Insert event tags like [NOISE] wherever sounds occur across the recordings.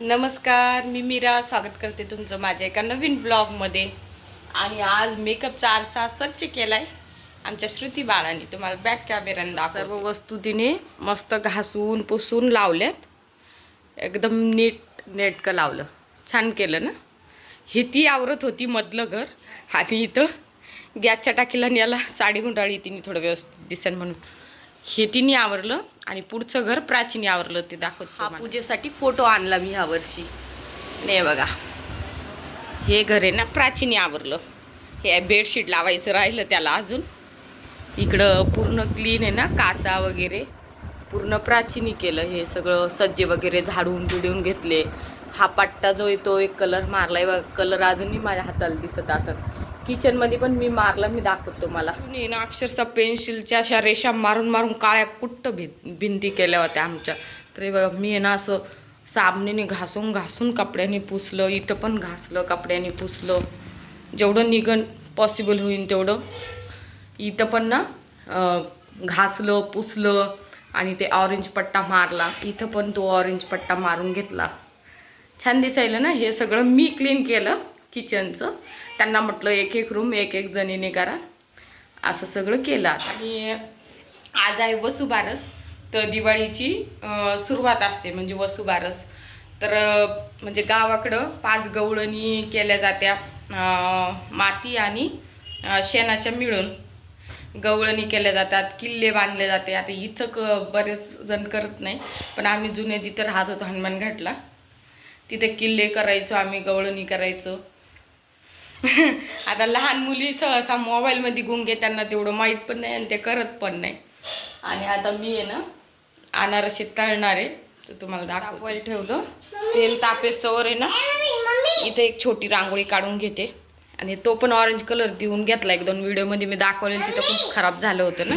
नमस्कार मी मीरा. स्वागत करते तुमचं माझ्या एका नवीन ब्लॉगमध्ये. आणि आज मेकअपचा आरसा स्वच्छ केलाय आमच्या श्रुती बाळाने. तुम्हाला बॅक कॅमेऱ्यांना सर्व वस्तू तिने मस्त घासून पुसून लावल्यात. एकदम नीट नेटकं लावलं. छान केलं ना? ही ती आवरत होती मधलं घर. आणि इथं गॅसच्या टाकीला न्याला साडी गुंडाळी तिने थोडं व्यवस्थित दिसेल म्हणून. हे तिने आवरलं आणि पुढचं घर प्राचीने आवरलं ते दाखवत हा पूजेसाठी फोटो आणला मी ह्या वर्षी. नाही बघा हे घर आहे ना प्राचीने आवरलं. हे बेडशीट लावायचं राहिलं त्याला अजून. इकडं पूर्ण क्लीन आहे ना काचा वगैरे. पूर्ण प्राचीनी केलं हे सगळं सज्जे वगैरे झाडून बिडून घेतले. हा पट्टा जो आहे तो एक कलर मारलाय बघा कलर अजूनही माझ्या हाताला दिसत असत किचनमध्ये पण मी मारलं मी दाखवतो मला ना अक्षरशः पेन्सिलच्या अशा रेषा मारून मारून काळ्या कुट्ट भि भिंती केल्या होत्या आमच्या. तर बघा मी ना असं साबणीने घासून घासून कपड्याने पुसलं इथं पण घासलं कपड्याने पुसलं. जेवढं निघण पॉसिबल होईल तेवढं. इथं पण ना घासलं पुसलं आणि ते ऑरेंज पट्टा मारला. इथं पण तो ऑरेंज पट्टा मारून घेतला. छान दिसायलं ना हे सगळं. मी क्लीन केलं. किचनचं त्यांना म्हटलं एक एक रूम एक एक जणीने करा. असं सगळं केलं आणि आज आहे वसुबारस. तर दिवाळीची सुरुवात असते म्हणजे वसुबारस. तर म्हणजे गावाकडं पाच गवळणी केल्या जात्या. माती आणि शेणाच्या मिळून गवळणी केल्या जातात किल्ले बांधले जाते. आता इथं क बरेच जण करत नाही पण आम्ही जुने जिथं राहत होतो हनुमान घाटला तिथे किल्ले करायचो आम्ही गवळणी करायचो. [LAUGHS] आता लहान मुली सहसा मोबाईलमध्ये गुंगे त्यांना तेवढं माहीत पण नाही आणि ते करत पण नाही. आणि आता मी आहे ना अनारसे तळणार आहे. तर तुम्हाला दाखवायला ठेवलं. तेल तापेस्तवर आहे ना इथे एक छोटी रांगोळी काढून घेते. आणि तो पण ऑरेंज कलर देऊन घेतला एक दोन व्हिडिओमध्ये. मी दाखवले तिथं खूप खराब झालं होतं ना.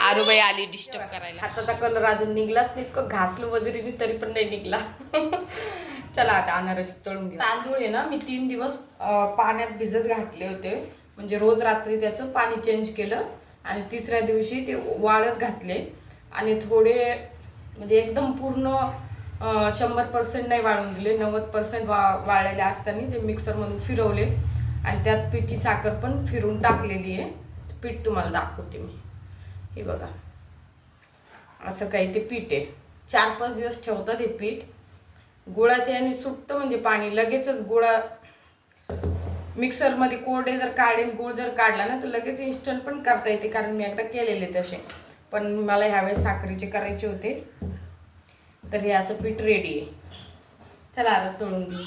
आरूबाई आली डिस्टर्ब करायला. हाताचा कलर अजून निघलाच नाही. इतकं घासलं वजरीने तरी पण नाही निघला. [LAUGHS] चला आता अनारस तळून घेऊ. तांदूळ आहे ना मी तीन दिवस पाण्यात भिजत घातले होते. म्हणजे रोज रात्री त्याचं पाणी चेंज केलं आणि तिसऱ्या दिवशी ते वाळत घातले. आणि थोडे म्हणजे एकदम पूर्ण शंभर पर्सेंट नाही वाळून दिले. नव्वद पर्सेंट वा वाळलेले असताना ते मिक्सरमधून फिरवले. आणि त्यात पिठी साखर पण फिरून टाकलेली आहे. पीठ तुम्हाला दाखवते मी. हे बघा. असं काही ते पीठ आहे. चार पाच दिवस ठेवतात हे पीठ. गुळाच्या याने सुटतं म्हणजे पाणी. लगेचच गुळा मिक्सरमध्ये कोरडे जर काढेन गूळ जर काढला ना तर लगेच इन्स्टंट पण करता येते कारण मी एकदा केलेले तसे. पण मला ह्यावेळेस साखरेचे करायचे होते. तर हे असं पीठ रेडी आहे. चला आता तळून घेऊ.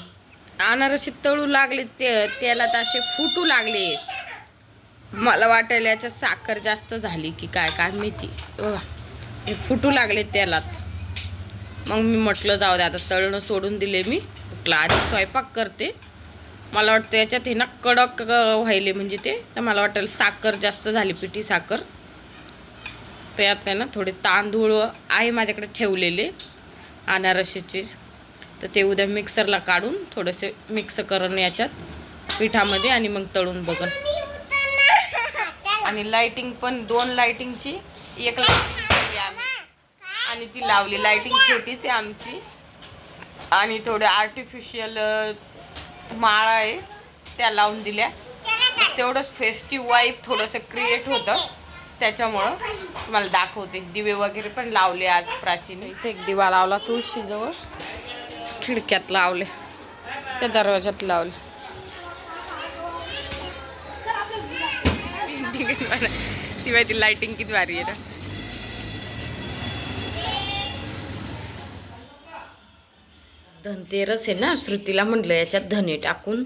अनारसे तळू लागले ते तेलात असे फुटू लागले. मला वाटायला याच्यात साखर जास्त झाली की काय काय माहिती. हे फुटू लागले तेलात. मग मी म्हटलं जाऊ दे आता तळणं सोडून दिले मी. म्हटलं आधी स्वयंपाक करते. मला वाटतं याच्यात हे ना कडक व्हायले म्हणजे ते. तर मला वाटेल साखर जास्त झाली पिठी साखर. त्यात आहे ना थोडे तांदूळ आहे माझ्याकडे ठेवलेले अनारशीचे तर ते उद्या मिक्सरला काढून थोडेसे मिक्स करून याच्यात पिठामध्ये आणि मग तळून बघन. आणि लाइटिंग पण दोन लाइटिंगची एक लाइटिंग आम्ही आणि ती लावली. लाइटिंग छोटीच आहे आमची. आणि थोडे आर्टिफिशियल माळा आहे त्या लावून दिल्या. तेवढंच फेस्टिव्ह वाईब थोडंसं क्रिएट होतं. त्याच्यामुळं तुम्हाला दाखवते. दिवे वगैरे पण लावले आज प्राचीन. इथे एक दिवा लावला तुळशीजवळ. खिडक्यात लावले. त्या दरवाज्यात लावले. ती माहिती लाईटिंग किती भारी आहे ना. धनतेरस आहे ना श्रुतीला म्हटलं याच्यात धने टाकून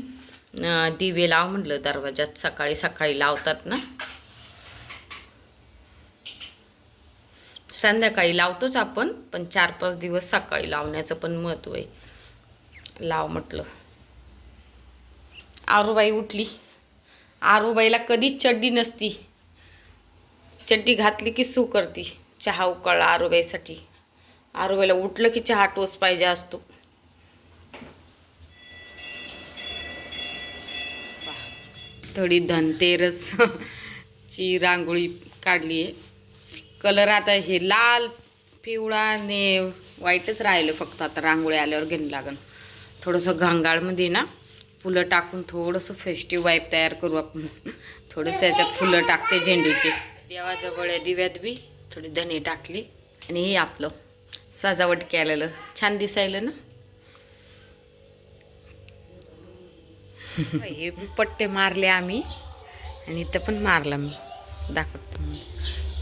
दिवे लाव म्हटलं दरवाजात सकाळी सकाळी लावतात ना. संध्याकाळी लावतोच आपण पण चार पाच दिवस सकाळी लावण्याचं पण महत्त्व आहे. लाव म्हटलं. आरूबाई उठली. आरूबाईला कधीच चड्डी नसती. चड्डी घातली की सू करती चहा उकळला आरूबाईसाठी. आरूबाईला उठलं की चहा टोस पाहिजे असतो. थोडी धनतेरस [LAUGHS] ची रांगोळी काढली आहे. कलर आता हे लाल पिवळा आणि व्हाईटच राहिलं फक्त आता रांगोळी आल्यावर घेणं लागेल थोडंसं घांगाळमध्ये ना फुलं टाकून थोडंसं फेस्टिव्ह वाईप तयार करू आपण. [LAUGHS] थोडंसं याच्यात फुलं टाकते झेंडूचे. देवाजवळ आहे दिव्यात बी थोडी धने टाकली. आणि हे आपलं सजावट केलेलं. छान दिसायलं ना? हे पट्टे मारले आम्ही. आणि इथं पण मारला मी. दाखवतो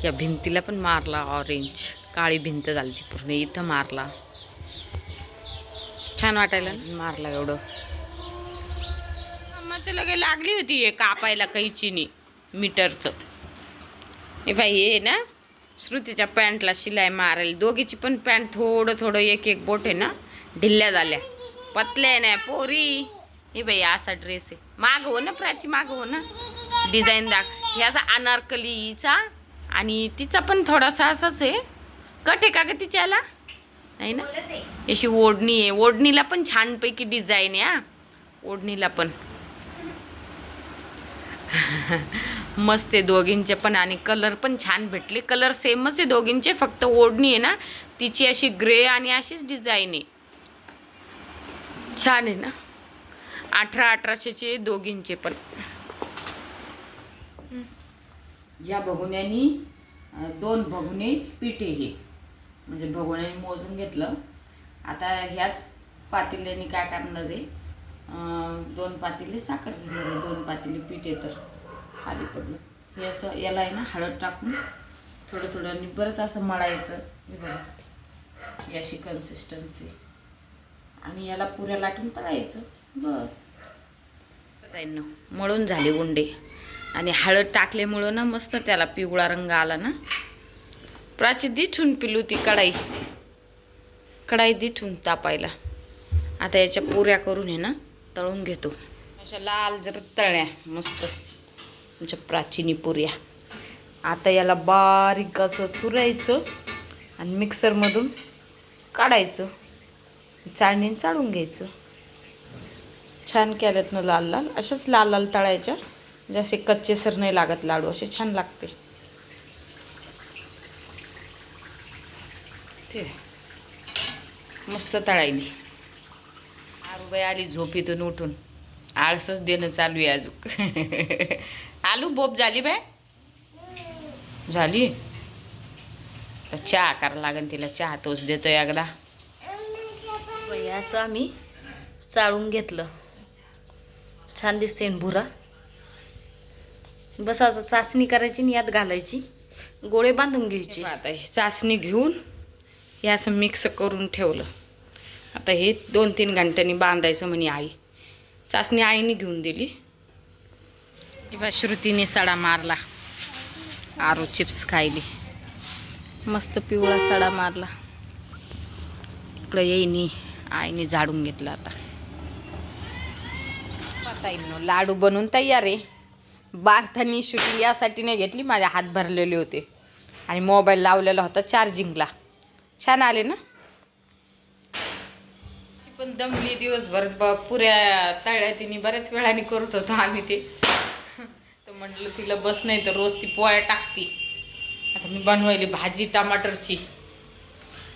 या भिंतीला पण मारला ऑरेंज काळी भिंत झाली ती पूर्ण. इथं मारला. छान वाटायला. मारला एवढं. मग लगे लागली होती हे कापायला कैचीनी मीटरचं. हे बाई हे ना श्रुतीच्या पॅन्टला शिलाई मारायला दोघीची पण पॅन्ट थोडं थोडं एक एक बोट आहे ना ढिल्ल्या झाल्या. पतल्या नाही पोरी. हे बाई असा ड्रेस आहे. माग हो ना प्राची माग हो ना. डिझाईन दाख. हे असा अनारकलीचा आणि तिचा पण थोडासा असाच आहे. कट आहे का ग तिच्याला नाही ना? अशी ओढणी आहे. ओढणीला पण छानपैकी डिझाईन आहे हा. ओढणीला पण. [LAUGHS] मस्त आहे दोघींचे पण आणि कलर पण छान भेटले. कलर सेमच आहे दोघींचे फक्त ओढणी आहे ना. तिची अशी ग्रे आणि अशीच डिझाईन आहे. छान आहे ना? अठरा अठराशेचे दोघींचे पण. या भगुन्यानी दोन भगुने पिठे हे. म्हणजे भगुन्याने मोजून घेतलं. आता ह्याच पातेल्याने काय करणार आहे? दोन पातेले साखर घेणार आहे. दोन पातेले पिठे तर. खाली पडलं. हे असं याला आहे ना हळद टाकून थोडं थोडं आणि बरंच असं मळायचं. हे बघा. याची कन्सिस्टन्सी आणि याला पुऱ्या लाटून तळायचं. बस. मळून झाले गुंडे. आणि हळद टाकल्यामुळं ना मस्त त्याला पिवळा रंग आला ना. प्राची दिठून पिलू ती कढाई. कढाई दिठून तापायला. आता याच्या पुऱ्या करून हे ना तळून घेतो. अशा लाल जर तळ्या मस्त. आमच्या प्राचीनी पुऱ्या. आता याला बारीक असं चुरायचं आणि मिक्सरमधून काढायचं. चाळणीने चाळून घ्यायचं. छान केल्यात ना लाल लाल. अशाच लाल लाल तळायच्या. म्हणजे असे कच्चे सर नाही लागत लाडू असे छान लागते. ते मस्त तळायली. आरुबाई आली झोपीतून उठून. आळसच देणं चालू आहे अजून. [LAUGHS] आलू बोप झाली बाय? झाली? तर चहा करायला लागेल तिला चहा तोच देतो एकदा. बाई, असं आम्ही चाळून घेतलं. छान दिसते भुरा. बस आता चाचणी करायची आणि यात घालायची. गोळे बांधून घ्यायचे. आता हे चाचणी घेऊन हे असं मिक्स करून ठेवलं. आता हे दोन तीन घंट्यांनी बांधायचं म्हणे आई. चाचणी आईने घेऊन दिली. किंवा श्रुतीने सडा मारला. आरो चिप्स खायली. मस्त पिवळा सडा मारला. इकडं येईनी आईने झाडून घेतलं आता. आता लाडू बनवून तयार आहे. बांधतानी शूटिंग यासाठी नाही घेतली माझे हात भरलेले होते. आणि मोबाईल लावलेला होता चार्जिंगला छान आले ना? ती पण दमली दिवसभर. ब- पुऱ्या तळ्या तिने बऱ्याच वेळाने करत होतो आम्ही ते. तर म्हटलं तिला बस नाही तर रोज ती पोळ्या टाकती. आता मी बनवायली भाजी टमाटरची.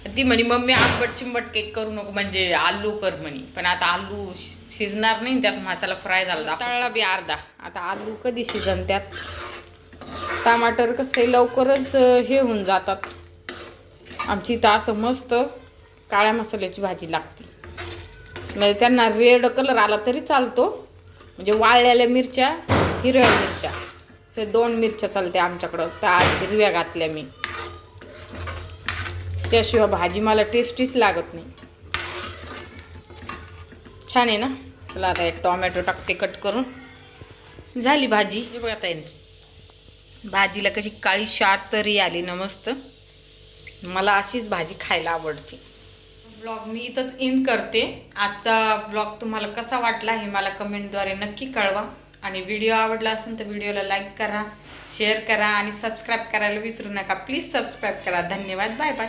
ती म्हणे मम्मी आंबट चिंबट केक करू नको म्हणजे आलू कर म्हणे. पण आता आलू शि- शिजणार नाही त्यात मसाला फ्राय झाला तळला बी अर्धा. आता आलू कधी शिजन त्यात टमाटर कसे लवकरच हे होऊन जातात. आमची इथं असं मस्त काळ्या मसाल्याची भाजी लागते. म्हणजे त्यांना रेड कलर आला तरी चालतो. म्हणजे वाळलेल्या मिरच्या हिरव्या मिरच्या. ते दोन मिरच्या चालते आमच्याकडं त्या हिरव्या घातल्या मी. त्याशिवाय भाजी मला टेस्टीच लागत नाही. छान आहे ना? चला आता एक टोमॅटो टाकते कट करून. झाली भाजी. हे बघा ताई. भाजीला कशी काळी शार तरी आली ना मस्त. मला अशीच भाजी खायला आवडते. ब्लॉग मी इथंच इन करते. आजचा ब्लॉग तुम्हाला कसा वाटला हे मला कमेंटद्वारे नक्की कळवा. आणि व्हिडिओ आवडला असेल तर व्हिडिओला लाईक करा शेअर करा आणि सबस्क्राईब करायला विसरू नका. प्लीज सबस्क्राईब करा. धन्यवाद. Bye bye